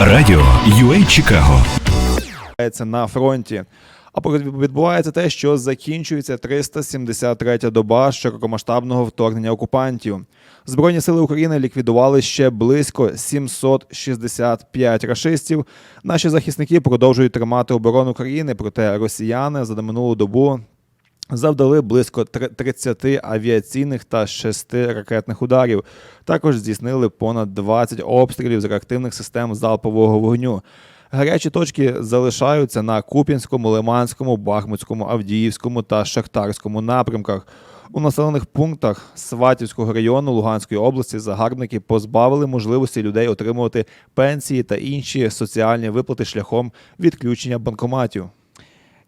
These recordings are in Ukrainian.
Радіо UA Чикаго. на фронті. А відбувається те, що закінчується 373-я доба широкомасштабного вторгнення окупантів. Збройні сили України ліквідували ще близько 765 рашистів. Наші захисники продовжують тримати оборону країни, проте росіяни за минулу добу завдали близько тр- 30 авіаційних та 6 ракетних ударів. Також здійснили понад 20 обстрілів з реактивних систем залпового вогню. Гарячі точки залишаються на Куп'янському, Лиманському, Бахмутському, Авдіївському та Шахтарському напрямках. У населених пунктах Сватівського району Луганської області загарбники позбавили можливості людей отримувати пенсії та інші соціальні виплати шляхом відключення банкоматів.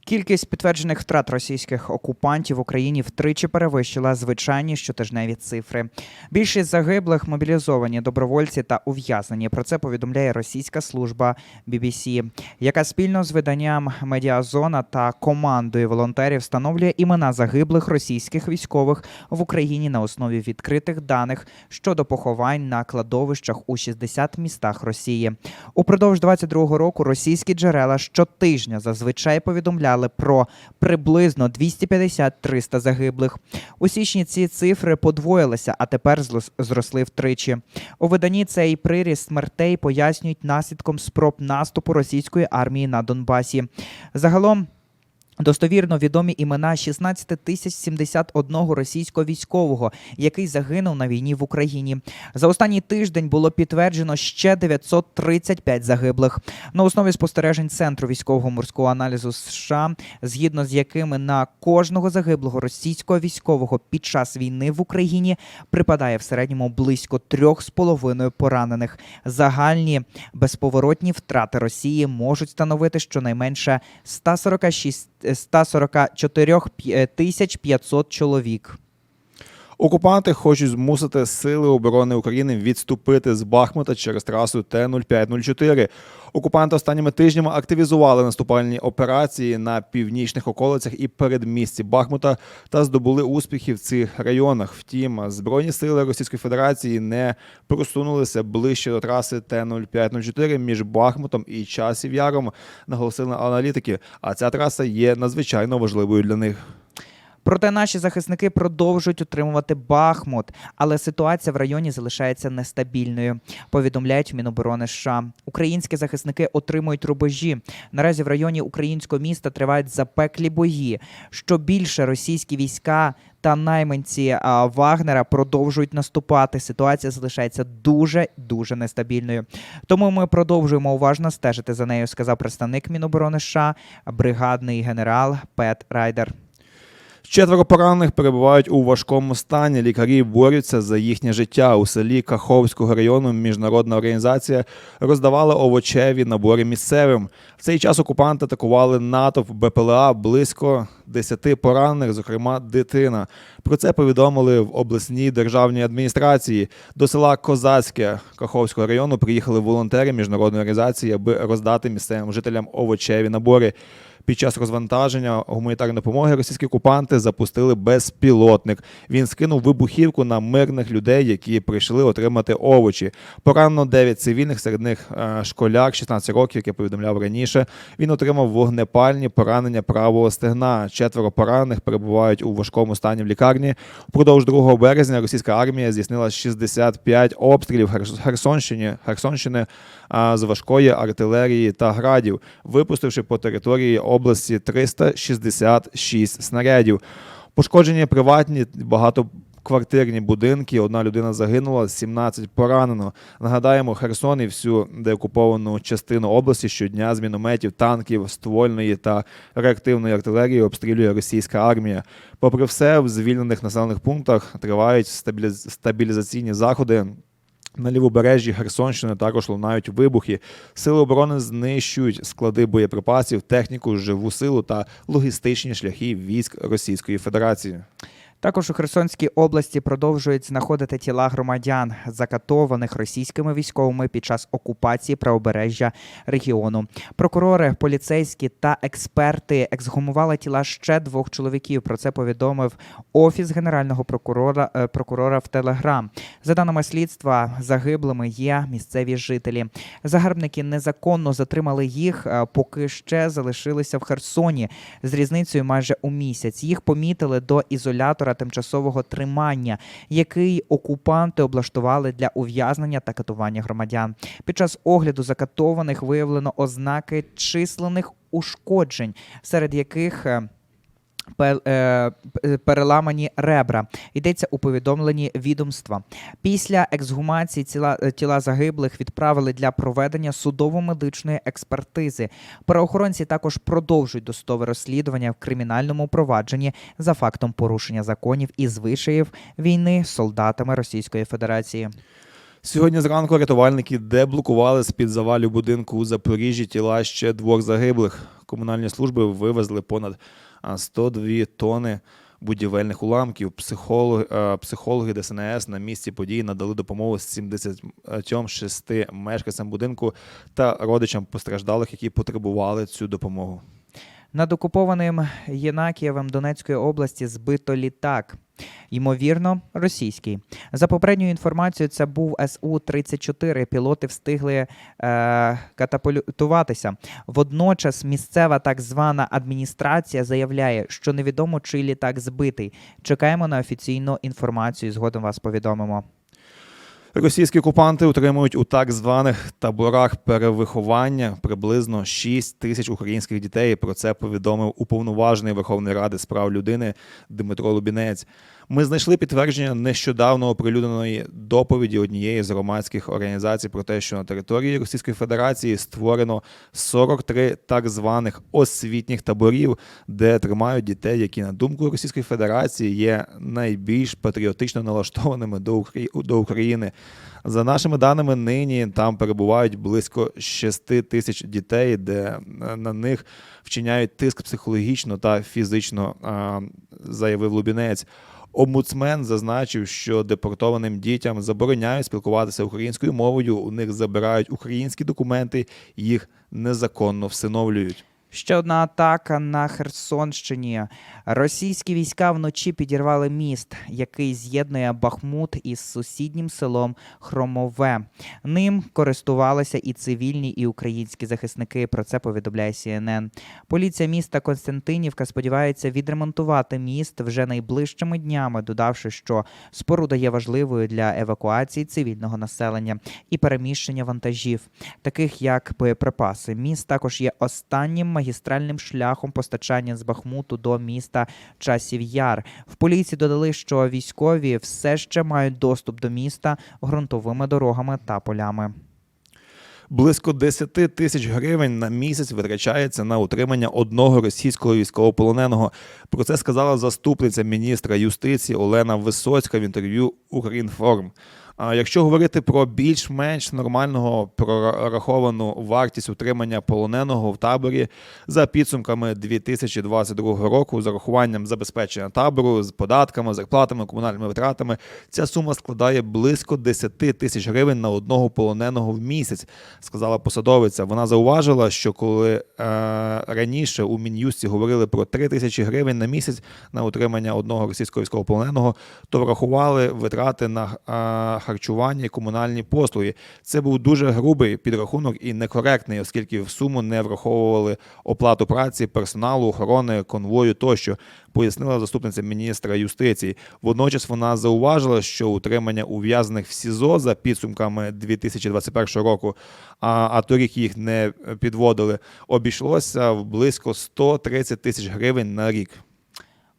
Кількість підтверджених втрат російських окупантів в Україні втричі перевищила звичайні щотижневі цифри. Більшість загиблих мобілізовані добровольці та ув'язнені. Про це повідомляє російська служба BBC, яка спільно з виданням Медіазона та командою волонтерів встановлює імена загиблих російських військових в Україні на основі відкритих даних щодо поховань на кладовищах у 60 містах Росії. Упродовж 22-го року російські джерела щотижня зазвичай повідомляли про приблизно 250-300 загиблих. У січні ці цифри подвоїлися, а тепер зросли втричі. У виданні цей приріст смертей пояснюють наслідком спроб наступу російської армії на Донбасі. Загалом. Достовірно відомі імена 16 тисяч 71 російського військового, який загинув на війні в Україні. За останній тиждень було підтверджено ще 935 загиблих. На основі спостережень Центру військового морського аналізу США, згідно з якими на кожного загиблого російського військового під час війни в Україні припадає в середньому близько 3,5 поранених. Загальні безповоротні втрати Росії можуть становити щонайменше 146 144 пі- тисяч 500 чоловік. Окупанти хочуть змусити сили оборони України відступити з Бахмута через трасу Т-0504. Окупанти останніми тижнями активізували наступальні операції на північних околицях і передмісті Бахмута та здобули успіхи в цих районах. Втім, збройні сили Російської Федерації не просунулися ближче до траси Т-0504 між Бахмутом і Часів Яром, наголосили аналітики. А ця траса є надзвичайно важливою для них. Проте наші захисники продовжують утримувати Бахмут, але ситуація в районі залишається нестабільною. Повідомляють Міноборони США. Українські захисники отримують рубежі. Наразі в районі українського міста тривають запеклі бої. Що більше російські війська та найманці Вагнера продовжують наступати. Ситуація залишається дуже дуже нестабільною. Тому ми продовжуємо уважно стежити за нею, сказав представник Міноборони США, бригадний генерал Пет Райдер. Четверо поранених перебувають у важкому стані. Лікарі борються за їхнє життя. У селі Каховського району міжнародна організація роздавала овочеві набори місцевим. В цей час окупанти атакували натовп БПЛА близько 10 поранених, зокрема дитина. Про це повідомили в обласній державній адміністрації. До села Козацьке Каховського району приїхали волонтери міжнародної організації, аби роздати місцевим жителям овочеві набори. Під час розвантаження гуманітарної допомоги російські окупанти запустили безпілотник. Він скинув вибухівку на мирних людей, які прийшли отримати овочі. Поранено 9 цивільних, серед них е, школяр 16 років, як повідомляв раніше. Він отримав вогнепальні поранення правого стегна. Четверо поранених перебувають у важкому стані в лікарні. Впродовж 2 березня російська армія здійснила 65 обстрілів Херс- Херсонщині, Херсонщини з важкої артилерії та градів, випустивши по території області 366 снарядів. Пошкоджені приватні багатоквартирні будинки. Одна людина загинула, 17 поранено. Нагадаємо, Херсон і всю деокуповану частину області щодня з мінометів, танків, ствольної та реактивної артилерії обстрілює російська армія. Попри все, в звільнених населених пунктах тривають стабіліз- стабілізаційні заходи. На лівобережжі Херсонщини також лунають вибухи. Сили оборони знищують склади боєприпасів, техніку, живу силу та логістичні шляхи військ Російської Федерації. Також у Херсонській області продовжують знаходити тіла громадян, закатованих російськими військовими під час окупації правобережжя регіону. Прокурори, поліцейські та експерти ексгумували тіла ще двох чоловіків. Про це повідомив офіс генерального прокурора е, прокурора в Телеграм. За даними слідства, загиблими є місцеві жителі. Загарбники незаконно затримали їх, е, поки ще залишилися в Херсоні з різницею майже у місяць. Їх помітили до ізолятора тимчасового тримання, який окупанти облаштували для ув'язнення та катування громадян. Під час огляду закатованих виявлено ознаки численних ушкоджень, серед яких е, переламані ребра. Йдеться у повідомленні відомства. Після ексгумації тіла, е, тіла загиблих відправили для проведення судово-медичної експертизи. Правоохоронці також продовжують досудове розслідування в кримінальному провадженні за фактом порушення законів і звичаїв війни солдатами Російської Федерації. Сьогодні зранку рятувальники деблокували з-під завалів будинку у Запоріжжі тіла ще двох загиблих. Комунальні служби вивезли понад 102 тони будівельних уламків. Психологи, е, психологи ДСНС на місці події надали допомогу 76 мешканцям будинку та родичам постраждалих, які потребували цю допомогу. Над окупованим Єнакієвим Донецької області збито літак. Ймовірно, російський. За попередньою інформацією, це був Су-34. Пілоти встигли е, катапультуватися. Водночас місцева так звана адміністрація заявляє, що невідомо, чий літак збитий. Чекаємо на офіційну інформацію. Згодом вас повідомимо. Російські окупанти утримують у так званих таборах перевиховання приблизно 6 тисяч українських дітей. Про це повідомив уповноважений Верховної Ради з прав людини Дмитро Лубінець. Ми знайшли підтвердження нещодавно оприлюдненої доповіді однієї з громадських організацій про те, що на території Російської Федерації створено 43 так званих освітніх таборів, де тримають дітей, які на думку Російської Федерації є найбільш патріотично налаштованими до Украї- до України. За нашими даними, нині там перебувають близько 6 тисяч дітей, де е, на них вчиняють тиск психологічно та фізично, заявив Лубінець. Омбудсмен зазначив, що депортованим дітям забороняють спілкуватися українською мовою. У них забирають українські документи, їх незаконно всиновлюють. Ще одна атака на Херсонщині. Російські війська вночі підірвали міст, який з'єднує Бахмут із сусіднім селом Хромове. Ним користувалися і цивільні, і українські захисники. Про це повідомляє CNN. Поліція міста Константинівка сподівається відремонтувати міст вже найближчими днями, додавши, що споруда є важливою для евакуації цивільного населення і переміщення вантажів, таких як боєприпаси. Міст також є останнім магістральним шляхом постачання з Бахмуту до міста Часів Яр. В поліції додали, що військові все ще мають доступ до міста ґрунтовими дорогами та полями. Близько 10 тисяч гривень на місяць витрачається на утримання одного російського військовополоненого. Про це сказала заступниця міністра юстиції Олена Висоцька в інтерв'ю Укрінформ. Якщо говорити про більш-менш нормального прораховану вартість утримання полоненого в таборі за підсумками 2022 року, з урахуванням забезпечення табору з податками, зарплатами, комунальними витратами, ця сума складає близько 10 тисяч гривень на одного полоненого в місяць, сказала посадовиця. Вона зауважила, що коли е, раніше у мін'юсті говорили про 3 тисячі гривень на місяць на утримання одного російського військовополоненого, то врахували витрати на е, харчування і комунальні послуги. Це був дуже грубий підрахунок і некоректний, оскільки в суму не враховували оплату праці, персоналу, охорони, конвою тощо, пояснила заступниця міністра юстиції. Водночас вона зауважила, що утримання ув'язнених в СІЗО за підсумками 2021 року, а, а торік їх не підводили, обійшлося в близько 130 тисяч гривень на рік.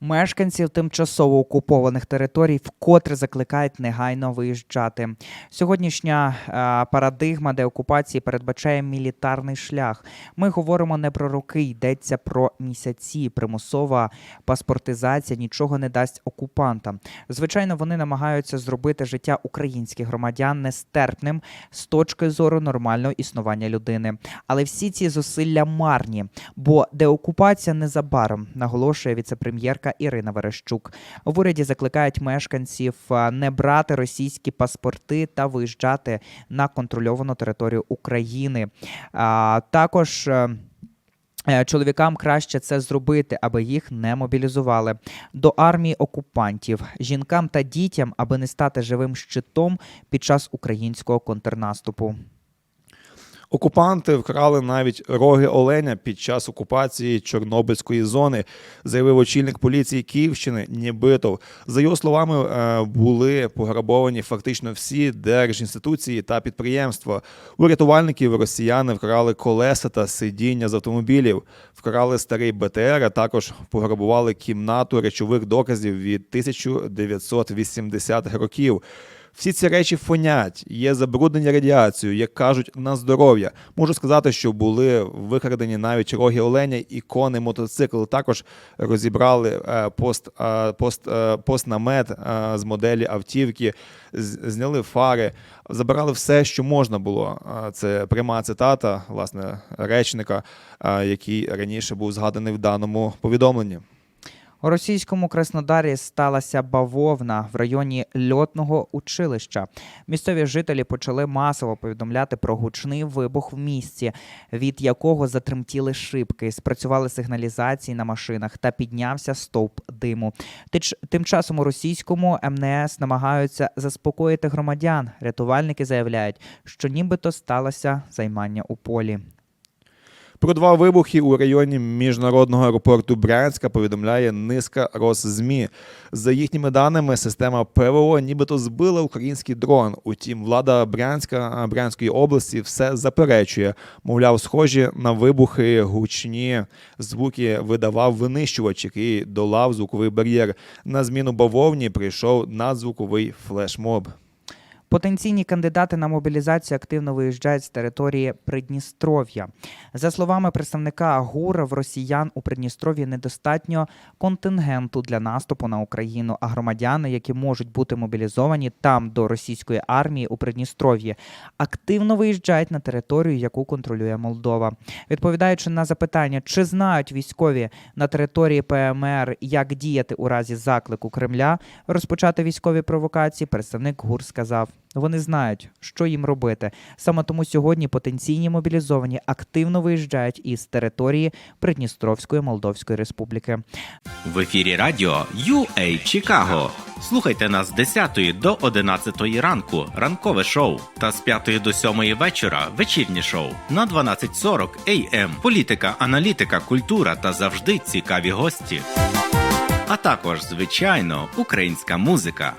Мешканців тимчасово окупованих територій вкотре закликають негайно виїжджати. Сьогоднішня е, парадигма деокупації передбачає мілітарний шлях. Ми говоримо не про роки, йдеться про місяці. Примусова паспортизація нічого не дасть окупантам. Звичайно, вони намагаються зробити життя українських громадян нестерпним з точки зору нормального існування людини. Але всі ці зусилля марні, бо деокупація незабаром наголошує віцепрем'єрка Ірина Верещук. В уряді закликають мешканців не брати російські паспорти та виїжджати на контрольовану територію України. А, також. е, Е, Чоловікам краще це зробити, аби їх не мобілізували до армії окупантів, жінкам та дітям, аби не стати живим щитом під час українського контрнаступу. Окупанти вкрали навіть роги оленя під час окупації Чорнобильської зони, заявив очільник поліції Київщини Нібитов. За його словами, е, були пограбовані фактично всі держінституції та підприємства. У рятувальників росіяни вкрали колеса та сидіння з автомобілів, вкрали старий БТР, а також пограбували кімнату речових доказів від 1980-х років. Всі ці речі фонять, є забруднені радіацією, як кажуть, на здоров'я. Можу сказати, що були викрадені навіть роги оленя, ікони, мотоцикл. Також розібрали е, пост, е, пост, е, постнамет з моделі автівки, зняли фари, забирали все, що можна було. Це пряма цитата власне речника, який раніше був згаданий в даному повідомленні. У російському Краснодарі сталася бавовна в районі льотного училища. Місцеві жителі почали масово повідомляти про гучний вибух в місті, від якого затремтіли шибки, спрацювали сигналізації на машинах та піднявся стовп диму. Тим часом у російському МНС намагаються заспокоїти громадян. Рятувальники заявляють, що нібито сталося займання у полі. Про два вибухи у районі міжнародного аеропорту Брянська повідомляє низка Росзмі. За їхніми даними, система ПВО нібито збила український дрон. Утім, влада Брянська Брянської області все заперечує. Мовляв, схожі на вибухи гучні звуки видавав винищувач, який долав звуковий бар'єр. На зміну бавовні прийшов надзвуковий флешмоб. Потенційні кандидати на мобілізацію активно виїжджають з території Придністров'я. За словами представника ГУР, в росіян у Придністров'ї недостатньо контингенту для наступу на Україну, а громадяни, які можуть бути мобілізовані там до російської армії у Придністров'ї, активно виїжджають на територію, яку контролює Молдова. Відповідаючи на запитання, чи знають військові на території ПМР, як діяти у разі заклику Кремля розпочати військові провокації, представник ГУР сказав. Вони знають, що їм робити. Саме тому сьогодні потенційні мобілізовані активно виїжджають із території Придністровської Молдовської Республіки. В ефірі радіо UA Чикаго. Слухайте нас з 10 до 11 ранку, ранкове шоу, та з 5 до 7 вечора вечірнє шоу на 12.40 AM. Політика, аналітика, культура та завжди цікаві гості. А також, звичайно, українська музика.